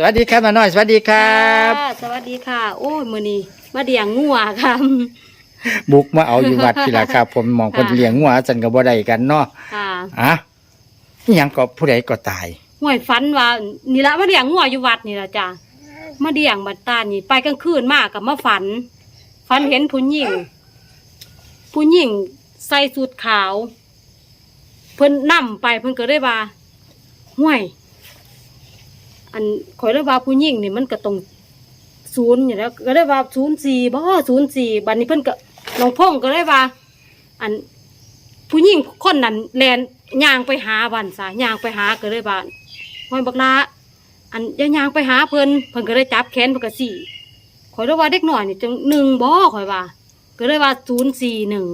สวัสดีครับมาหน่อยสวัสดีครับค่ะสวัสดีค่ะ โอ้ยมื้อนี้มาเดียงงัวค่ะ บุกมาเอาอยู่วัดทีละครับ ผมมองคนค่ะ เลี้ยงงัวจันกับบ่ได้กันเนาะค่ะอะนี่ยังก็ผู้ใดก็ตาย ห่วยฝันว่านี่ละมาเดียงงัวอยู่วัดนี่ละจ้ะมาเดียงบัดตานี่ไปกลางคืนมากับมาฝัน ฝันเห็นผู้หญิงผู้หญิงใส่สูทขาว เพิ่นนํไปเพิ่นก็ได้ว่าห่วย อันข่อยเลยว่าผู้หญิงนี่มันก็ต้องศูนย์อยู่แล้วก็ได้ว่าศูนย์สี่บ่ศูนย์สี่บัดนี้เพิ่นก็น้องพงก็ได้ว่า อันผู้หญิงคนนั้นแลนย่างไปหาวันซะย่างไปหาก็เลยว่าห้อยบักลาอันย่าย่างไปหาเพิ่นเพิ่นก็เลยจับแขนเพิ่นก็สี่ข่อยเลยว่าเด็กหน้อยนี่จังหนึ่งบ่ข่อยว่า ก็เลยว่าศูนย์สี่หนึ่ง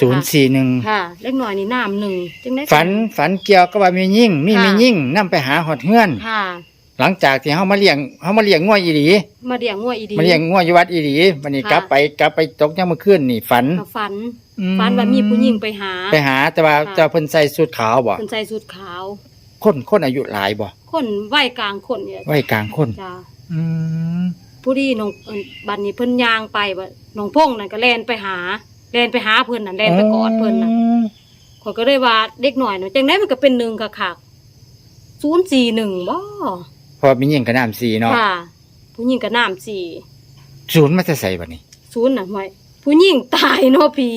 ศูนย์สี่หนึ่งค่ะเล็กน้อยนี่น้ำหนึ่งจังได้ฝันฝันเกี่ยวกับว่ามียิ่งมีค่ะมียิ่งนํไปหาหอดเฮือนค่ะ หลังจากที่เฮามาเลี้ยงเฮามาเลี้ยงงัวอีหลีมาเลี้ยงงัวอีดีมาเลี้ยงงัวอยู่วัดอีหลีวันนี้ค่ะกลับไปกลับไปตกยังเมื่อคืนนี่ฝันก็ฝันอืมฝันว่ามีผู้หญิงไปหา ไปหาแต่ว่าค่ะแต่เพิ่นใส่ชุดขาวบ่เพิ่นใส่สูทขาวคนคนอายุหลายบ่คนวัยกลางคนเนี่ยไว้กลางคนจ้าอืมผู้ดีน้องเอิ่นบัดนี้เพิ่นย่างไปบัดน้องพงนั่นก็แล่นไปหา แล่นไปหาเพิ่นน่ะแล่นไปกอดเพิ่นน่ะข้อยก็เลยว่าเด็กหน่อยเนาะจังไดมันก็เป็นหนึ่งค่ะค่ะศูนย์สี่หนึ่งบ่เพราะมียิ่งกับน้ำสีเนาะค่ะผู้หญิงก็น้ำสี่ศูนย์มาจะใส่บัดนี้ศูนย์น่ะห่วยผู้หญิงตายเนาะผี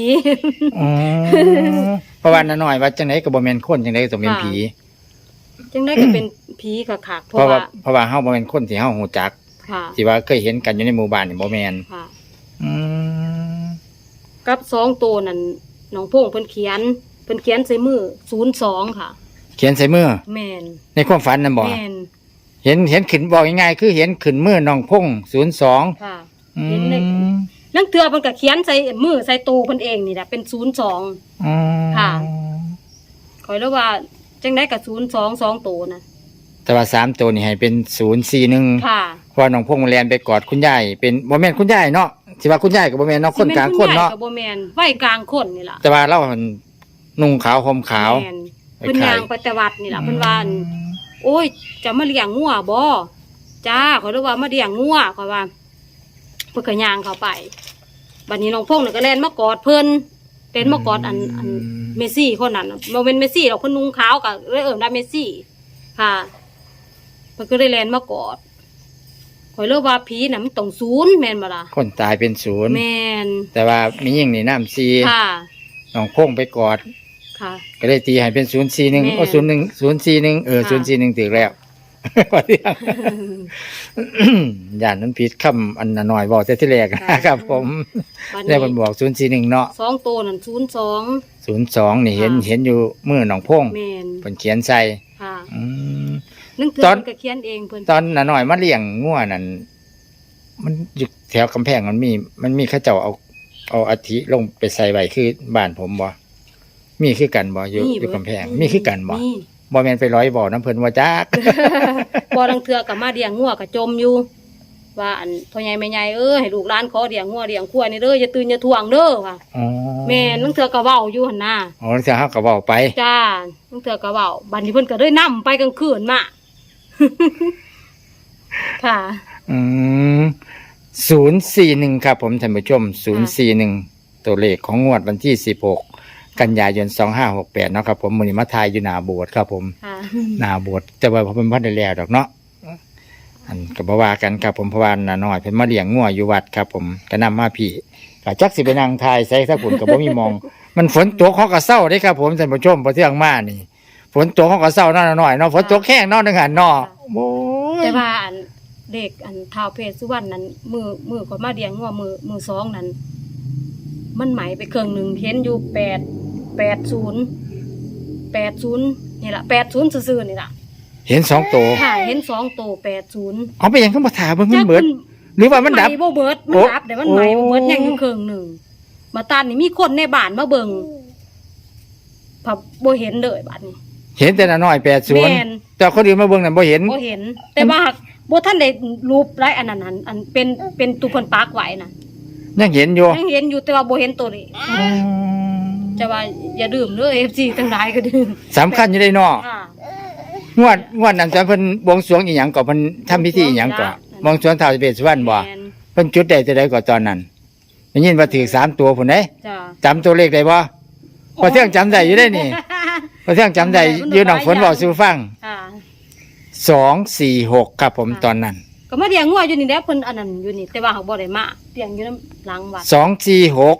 อ๋อเพราะว่าน้าน้อยว่าจังไดก็บ่แม่นคนจังไดก็ต้องเป็นค่ะผีจังไดก็เป็นผีค่ะค่ะเพเพราะราะว่าว่าเพราะว่าเฮาบ่แม่นคนที่เฮาฮู้จักค่ะที่ว่าเคยเห็นกันอยู่ในหมู่บ้านนี่บ่แม่นค่ะอืม กับสองตัวนั่นน้องพงเพิ่นเขียน เพิ่นเขียนใส่มือศูนย์สองค่ะ เขียนใส่มือ แม่นในความฝันนั่นบ่แม่นเห็นเห็นขึ้นบอกง่ายๆคือเห็นขึ้นมือน้องพง02ค่ะอืเห็นในมนั่งเถื่อเพิ่นก็เขียนใส่มือใส่ตูเพิ่นเองนี่แหละเป็นศูนย์สองอืมค่ะ คอยแล้วว่าจังได้กับศูนย์สองสองตัวนะแต่ว่าสามตัวนี่ให้เป็น041ค่ะเพราะว่าน้องพงมันแลนไปกอดคุณยายเป็นบ่แม่นคุณยายเนาะ สิว่าคุณยายก็บ่แม่นเนาะคนกลางคนเนาะสิแม่คุณยยกับโบแมนไว้กลางคนนี่ล่ะแต่ว่าเราหั่นนุ่งขาวห่มขาวแม่นเพิ่นยางไปแต่วัดนี่ล่ะเพิ่นว่าอั่นโอ้ยจะมาเลี้ยงงัวบ่จ้าขอยเลยว่ามาเลี้ยงงัวขอยว่าเพิ่นก็ย่างเข้าไปบัดนี้น้องพงษ์น่ะก็แล่นมากอดเพิ่นเล่นมากอดอันอันเมสซี่คนนั้นน่ะบ่เป็นเมสซี่หรอกเพิ่นนุ่งขาวก็เลยเอิ้นว่าเมสซี่ค่ะเพิ่นก็เลยแล่นมากอด ขอยเลยว่าผีน่ะมันต้องศูนย์แม่นบ่ล่ะคนตายเป็นศูนย์แม่นแต่ว่ามียิ่งนี่น้ำซีค่ะน้องพงไปกอด ค่ะ ก็เลยตีให้เป็นศูนย์สี่หนึ่งแม่โอ้ศูนย์หนึ่งศูนย์สี่หนึ่งเออศูนย์สี่หนึ่งถึงแล้วว่าเรื่องย่านนั้นผิดคำอันน่ะหน่อยบอกแต่ที่แรกค่ะนะครับ ผมบัดได้นี้มันบอกศูนย์สี่หนึ่งเนาะสองตัวนั่นศูนย์สองศูนย์สองนี่เห็นค่ะเห็นอยู่มือน้องพงแม่นเป็นเขียนใส่ค่ะอืม นั่นคือตอน เพิ่นก็เขียนเองเพิ่นตอนน่ะหน่อยมาเลี้ยงงัวนั่นมันอยู่แถวกำแพงมันมี มันมีเข้าเจ้าเอา เอาอาทิลงไปใส่ไว้คือบ้านผมบ่มีคือกันบ่อยู่อยู่กำแพง มีคือกันบ่มีบ่แม่นไปร้อยบ่อน้ำเพิ่นว่าจัก บ่ลังเทื่อก็มาเลี้ยงงัวก็จมอยู่ ว่าอันพ่อใหญ่แม่ใหญ่เอ้ยให้ลูกหลานขอเลี้ยงงัวเลี้ยงควายนี่เด้ออย่าตื่นอย่าทวงเด้อว่าอ๋อแม่นลังเทื่อก็เว้าอยู่หั่นน่ะ อ๋อเสียเฮาก็เว้าไป จ้าลังเทื่อก็เว้าบัดนี้เพิ่นก็เลยนํไปกลางคืนมา ค่ะ อืม041ครับผมท่านผู้ชม041ตัวเลขของงวดวันที่16กันยายน2568เนาะครับผมมื้อนี้มาทายอยู่หน้าโบสถ์ครับผมค่ะ หน้าโบสถ์แต่ว่าผมบ่ได้แล้วดอกเนาะอันก็บ่ว่ากันครับผมเพราะว่าน้าน้อยเพิ่นมาเลี้ยงงัวอยู่วัดครับ ผมก็นำมาพี่ก็จักสิไปนั่งทายใส่ซะพุ่นก็บ่มีมอง มันฝนตกเขาก็เศร้าเด้ครับ ผมท่านผู้ชมพอเที่ยงมานี่ ฝนตกเขาก็เศร้าเนาะน้อยเนาะฝนตกแห้งเนาะนึงหันเนาะโอ้ยแต่ว่าอันเด็กอันท้าวเพศสุวรรณนั้นมือมือก็มาเลี้ยงงัวมือมือสองนั้น มันไหมไปเครื่องหนึ่งเห็นอยู่แปดแปดศูนย์แปดศูนย์นี่แหละแปดศูนย์ซื่อๆนี่แหละเห็นสองตัวค่ะเห็นสองตัวแปดศูนย์เอาไปยังเขามาถามเบิ่งมันเบิด หรือว่ามันดับไหโบเบิดมันโอ้ดับแต่มันไหมโอ้โบเบิดยังอยู่เครื่องหนึ่งมาตานนี่มีคนในบ้านมาเบิ่งผับโบเห็นเลยบ้านนี้ เห็นแต่น้าน้อยแม่น80แต่คนอื่นมาเบิ่งนั่นบ่เห็นโบเห็น แต่ว่าโบท่านได้รูปไรอันนั้นอันอันเป็นเป็นตุเพิ่นปากไว้น่ะยังเห็นอยู่ยังเห็นอยู่แต่ว่าโบเห็นตัวนี้จะว่าอย่าดื่มเด้อ FC ทั้งหลายก็ดื่มสำคัญอยู่ได้เนาะค่ะงวดงวดนั้นตอนเพิ่นบวงสรวงอีหยังก็เพิ่นทำพิธีอีหยังก็บวงสรวงท้าวเวสสุวรรณบ่แม่นเพิ่นจุดได้ตัวใดก็ตอนนั้นได้ยินว่าถือสามตัวพุ่นเด้จ้าจำตัวเลขได้บ่ พอเที่ยงจำได้อยู่ได้นี่ พอเที่ยงจำได้อยู่หนองฝนบอกสู่ฟังค่ะสองสี่หกครับผมตอนนั้นก็มาเลี้ยงงัวอยู่นี่แหล้วเพิ่นอันนั้นอยู่นี่แต่ว่าเขาบ่ได้มาเลี้ยงอยู่น้ำหลังวัดสองสี่หก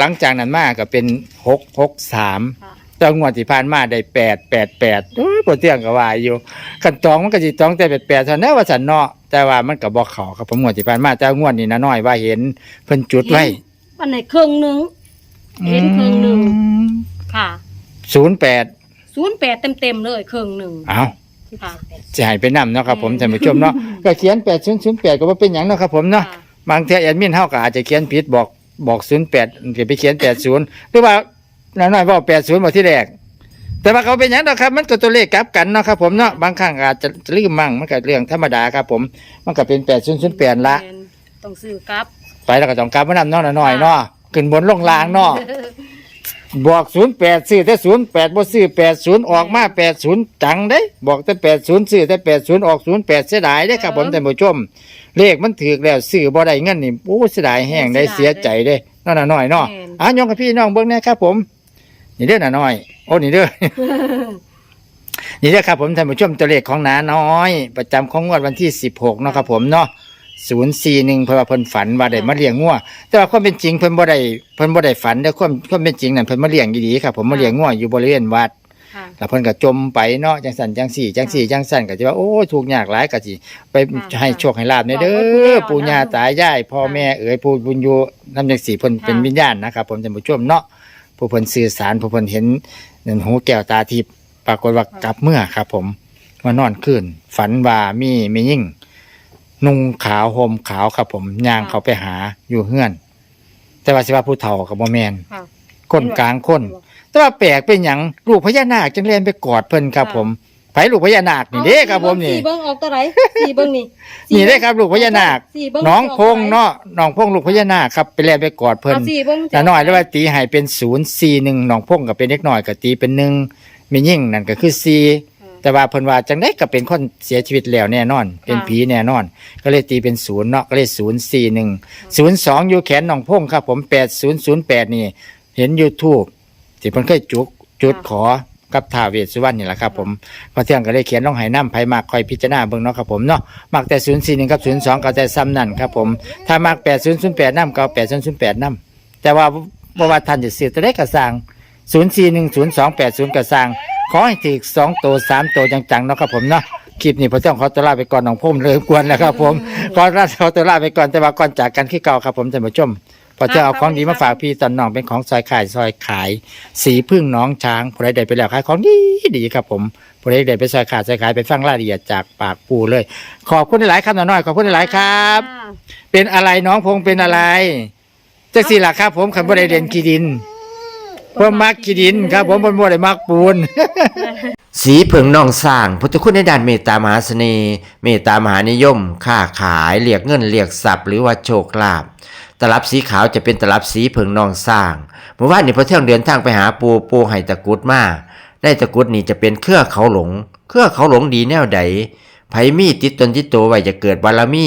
หลังจากนั้นมาก็เป็นหกหกสามค่ะเจ้างวดที่ผ่านมาได้แปดแปดแปดโอ้ยพอเที่ยงก็ว่าอยู่ขันตองมันก็สิตองแต่แปดแปดเท่านั้นว่าสันเนาะแต่ว่ามันก็บ่เข้าครับผมงวดที่ผ่านมาแต่งวดนี้นะน้อยว่าเห็นเพิ่นจุดไว้ วันไหนครึ่งหนึง เห็นครึ่งหนึ่งค่ะศูนย์แปด08เต็มๆเลยครึ่งหนึงเอาค่ะ จะให้ไปนำเนาะครับผมท่านผู้ชมเนาะ ก็เขียนแปดศูนย์ศูนย์แปดก็ว่าเป็นอย่างเนาะครับผมเนาะค่ะบางเทีแอดมินเฮาก็อาจจะเขียนผิดบอกบอกศูนย์แปดไปเขียนแปดศูนย์หรือว่าน้อยๆบอกแปดศูนย์บอกที่แรก แต่ว่าเขาเป็นอย่างเนาะครับ มันก็ตัวเลขกลับกันเนาะครับผมเนาะบางครั้งอาจจะลืมมั่งมันก็เรื่องธรรมดาครับผม มันก็เป็นแปดศูนย์ศูนย์แปดละแม่นต้องซื้อกลับ ไปแล้วก็ต้องกลับมานำเนาะน้อยๆเนาะ ขึ้นบนลงล่างเนาะบอกศูนย์แปดซื้อแต่ศูนย์แปดบ่ซื้อแปดศูนย์ออกมาแปดศูนย์จังเด้บอกแต่แปดศูนย์ซื้อแต่แปดศูนย์ออกศูนย์แปดเสียดายเด้ครับผมท่านผู้ชม เลขมันถือแล้วซื้อบ่ได้เงินนี่โอ้เสียดายแห้งได้เสียใจเด้นั่นน่ะน้อยเนาะแม่นอะยองกับพี่น้องเบิ่งแน่ครับ ผม นี่เด้อน่ะน้อย โอ้นี่เด้อนี่เด้อครับผมท่านผู้ชมตัวเลขของน้าน้อย ประจำของงวดวันที่16เนาะครับผมเนาะ 041เพราะว่าเพิ่นฝันว่าได้มาเลี้ยงงัวแต่ว่าความเป็นจริงเพิ่นบ่ได้เพิ่นบ่ได้ฝันเด้อความความเป็นจริงนั่นเพิ่นมาเลี้ยงดีๆครับผมมาเลี้ยงงัวอยู่บริเวณวัด ค่ะ แล้วเพิ่นก็จมไปเนาะจังสันจังสี่จังสี่จังสันก็จะว่าโอ้ยทุกข์ยากหลายก็สิไปค่ะให้โชคให้ลาบในเด้บอกเพิ่อนไปแล้วปู่ย่านะตายายพ่อแม่เอ๋ยผู้บุญอยู่นำจังสี่เพิ่นค่ะ เป็นวิญญาณนะครับผมท่านผู้ชมเนาะผู้เพิ่นสื่อสารผู้เพิ่นเห็นนั่นหูแก้วตาทิพย์ปรากฏว่ากลับเมื่อครับ ผมมานอนคืนฝันว่ามีมียิ่ง นุ่งขาวห่มขาวครับ ผมย่างเขาไปหาอยู่เฮือน แต่ว่าสิว่าผู้เฒ่ากับบ่แม่นค่ะคนกลางคน แต่ว่าแปลกเป็นหยังลูกพญานาคจังเล่นไปกอดเพิ่นครับค่ะผมไผลูกพญานาคนี่เด้ครับผมนี่ สี่เบิ้งออกตัวไหนสี่เบิ้งนี่นี่เด้ครับลูกพญานาค สี่เบิ้งน้องพงเนาะน้องพงลูกพญานาคครับไปเล่นไปกอดเพิ่นเอาสี่เบิ้งแต่น้อยแล้วว่าตีให้เป็น041น้องพงก็เป็นเล็กน้อยก็ตีเป็นหนึ่งมียิ่งนั่นก็คือ4 แต่ว่าเพิ่นว่าจังได๋ก็เป็นคนเสียชีวิตแล้วแน่นอน เป็นผีแน่นอน ก็เลยตีเป็นศูนย์เนาะก็เลย041 02อยู่แขนน้องพงครับ ผม8008นี่ เห็น YouTube ที่เพิ่นเคยจุกจุดขอกับท้าวเวสสุวรรณนี่แหละครับผมพอเที่ยงก็เลยเขียนลงให้น้ำไผมากคอยพิจารณาเบิ่งเนาะครับผมเนาะมักแต่0 4 1กับ0 2ก็แต่ซ้ำนั่นครับผมถ้ามัก8 0 0 8น้ำก็เอา8 0 0 8น้ำแต่ว่าบ่ว่าท่านจะซื้อตัวได้ก็สร้าง0 4 1 0 2 8 0ก็สร้าง ขอให้ถึก2ตัว3ตัวจังๆเนาะครับผมเนาะคลิปนี้พอเที่ยงขอตัวลาไปก่อนน้องพุ่มเริ่มกวนแล้วครับผมขอลาขอตัวลาไปก่อนแต่ว่าก่อนจากกันคือเก่าครับผมท่านผู้ชมพอเที่ยงเอาของดีมาฝากพี่ตอนน้องเป็นของซอยขายซอยขาย สีพึ่งน้องช้างผู้ใดได้ไปแล้วขายของดีดีครับผมผู้ใดได้ไปซอยขาดซอยขายไปฟังรายละเอียดจากปากปูเลย ขอบคุณหลายๆครับน้อยๆขอบคุณหลายๆครับ เป็นอะไรน้องพงเป็นอะไรจักสิล่ะครับผมขันบ่ได้เรียนกีดิน เพิ่มมักกีดินครับ ผมบ่ได้มักปูน สีเผิงนองสร้าง พุทธคุณในด้านเมตตามหาเสน่ห์เมตตามหานิยม ค้าขายเรียกเงินเรียกทรัพย์หรือว่าโชคลาภตลับสีขาวจะเป็นตลับสีเผิงนองสร้างเมื่อวานนี้พอเที่ยงเดินทางไปหาปูปูไห้ตะกุดมาได้ตะกุดนี่จะเป็นเครือเขาหลง เครือเขาหลงดีแนวใดไผมีติดตนติดตัวไว้จะเกิดบารมี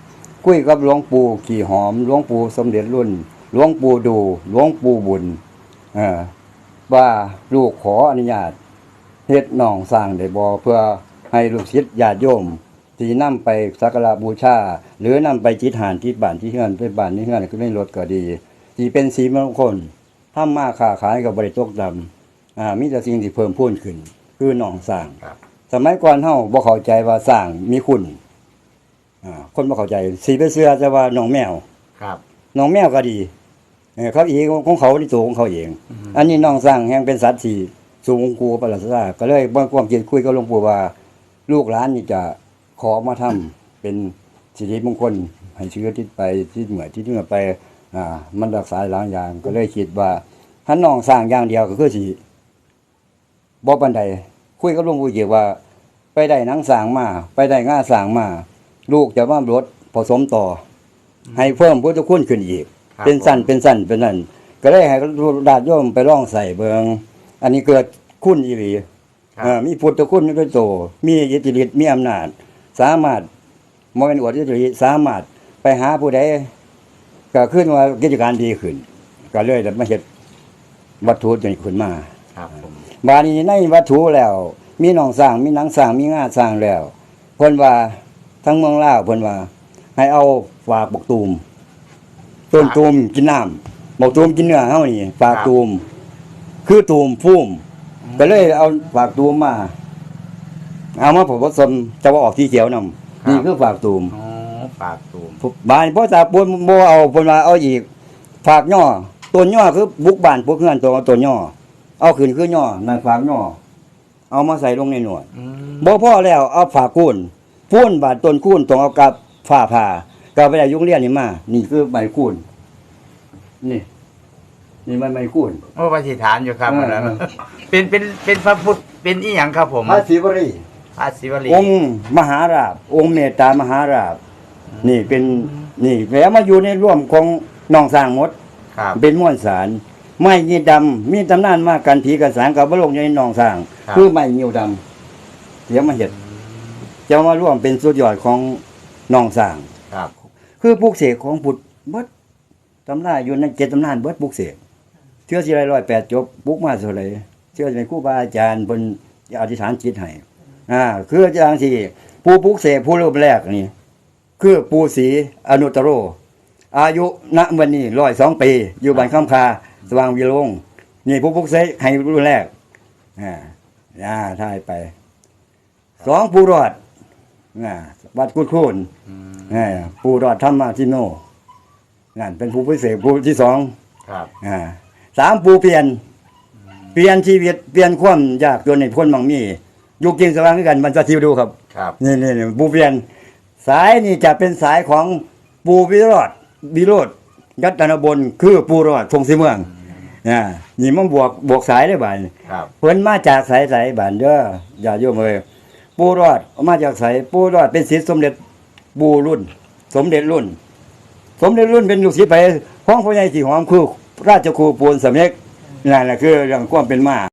คุยกับหลวงปู่ขี่หอมหลวงปู่สมเด็จรุ่นหลวงปู่ดูหลวงปู่บุญเออว่าลูกขออนุญาตเฮ็ดน้องสร้างได้บ่เพื่อให้ลูกศิษย์ญาติโยมที่นำไปสักการะบูชา หรือนำไปจิตหานที่บ้านที่เฮือนไปบ้านที่เฮือนก็ไม่ลดก็ดีที่เป็นสีมงคลทำมาค้าขายกับบริตกดำอ่ามีแต่สิ่งที่เพิ่มพูนขึ้น คือหนองสร้างสมัยก่อนเฮาบ่เข้าใจว่าสร้างมีคุณ อ่าคนบ่เข้าใจสีไปเสื้อจะว่าหนองแมวครับหนองแมวก็ดีเออเขาเองของเขาในตัวของเขาเองอันนี้หนองสร้างแห่งเป็นสัตว์ที่สูงกูประหลาดซาก็เลยบ่ความคิดคุยกับหลวงปู่ว่า ลูกหลานนี่จะขอมาทำเป็นสิริมงคลให้เชื้อทิศไปที่เหมือที่เหนือไป อ่า มันรักษาหลายอย่าง ก็เลยคิดว่าถ้าน้องสร้างอย่างเดียวก็คือสิบ่ปันใดคุยกับหลวงปู่เกี่ยวว่า ไปได้หนังสร้างมา ไปได้ง่าสร้างมา ลูกจะมารถผสมต่ออให้เพิ่มพุทธคุณขึ้นอีก ครับเป็นสั้นเป็นสั้นเป็นนั่นก็ได้ให้ดาดโยมไปล่องใส่เบิงอันนี้เกิดคุณอีหลีครับ เอ่อมีพุทธคุณด้วยโต มีอิทธิฤทธิ์มีอำนาจ สามารถมองเป็นอวดอิทธิฤทธิ์สามารถไปหาผู้ใดก็ขึ้นว่ากิจการดีขึ้น ก็เลยได้มาเฮ็ดวัตถุจนขึ้นมา ครับผมบาดนี้ในวัตถุแล้ว มีหนองสร้างมีหนังสร้างมีงาสร้างแล้วเพิ่นว่า ทั้งเมืองลาวเพิ่นว่า ให้เอาฝากบกตูมต้นตูมกินน้ำบกตูมกินเนื้อเฮานี่ฝากตูม คือตูมพุ่มก็เลยเอาฝากตูมมา เอามาผสมจะว่าออกสีเขียวนำนี่คือฝากตูมอ๋อฝากตูมบ้านพ่อตาปนบ่เอาเพิ่นว่าเอาอีกฝากย่อต้นย่อคือบุกบ้านพวกเฮือนตัวเอาต้นย่อเอาขึ้นคือย่อนั่นฝากย่อเอามาใส่ลงในหนวดอืมบ่พอแล้วเอาฝากคูน พูนบาดต้นคูนต้องเอากับฝ้าผ่าก็ไปได้ยุงเรียนนี่มา นี่คือใบคูนนี่ นี่มันใบคูน โอ้ปฏิฐานอยู่ครับเออ อันนั้นเป็นเป็นเป็นพระพุทธเป็นอีหยังครับผมพระศิวรีพระศิวลีองค์มหาราบ องค์เมตตามหาราบ นี่เป็นนี่แล้วมาอยู่ในร่วมของน้องสร้างหมด ครับ เป็นม้วนสาร ไม้ยีดำมีตำนานมากันผีกันสางกับบลงอยู่ในหนองสร้าง ครับ คือไม้ยิวดำเดี๋ยวมาเห็ด จะมาร่วมเป็นสุดยอดของหนองสร้าง ครับ คือปลูกเสกของพุทธเบิดตำราอยู่ในเจ็ดตำนานเบิดปลูกเสกเชื่อสิไรร้อยแปดจบปลูกมาเท่าไหรเชื่อเป็นครูบาอาจารย์บนอธิษฐานจิตให้อ่าคืออาจารย์ที่ผู้ปลูกเสกผู้รูปแรกนี่คือปูศรีอนุตตโร อายุณวันนี้ร้อยสองปี อยู่บ้านข้ามคาสว่างวิโรงนี่ผู้ปลูกเสกให้รุ่นแรกอ่าอ่าท่ายไปสองผู้รอด อ่าวัดกุดคูนอืมอ่าผู้รอดธรรมาทิโนนั่นเป็นผู้พิเศษผู้ที่สองครับอ่าสามผู้เปลี่ยน เปลี่ยนชีวิตเปลี่ยนความยากจนในพ้นบางมียุคจริงสว่างคือกันมันจะทิวดูครับครับนี่นี่นี่ปูเปลี่ยน สายนี่จะเป็นสายของปูวิโรธวิโรธยัตนบนคือปูรอดทงสีเมืองอ่านี่มันบวกบวกสายได้บ่ายครับเพิ่นมาจากสายสายบ้านเด้ออย่าโยมเอ้ย ปูรอดออกมาจากสายปูรอดเป็นศิษย์สมเด็จบูรุ่น สมเด็จรุ่น สมเด็จรุ่นเป็นลูกศิษย์ไปของพ่อใหญ่สีหอมคือราชครูปูนสำเร็จนั่นแหละคือเรื่องความเป็นมา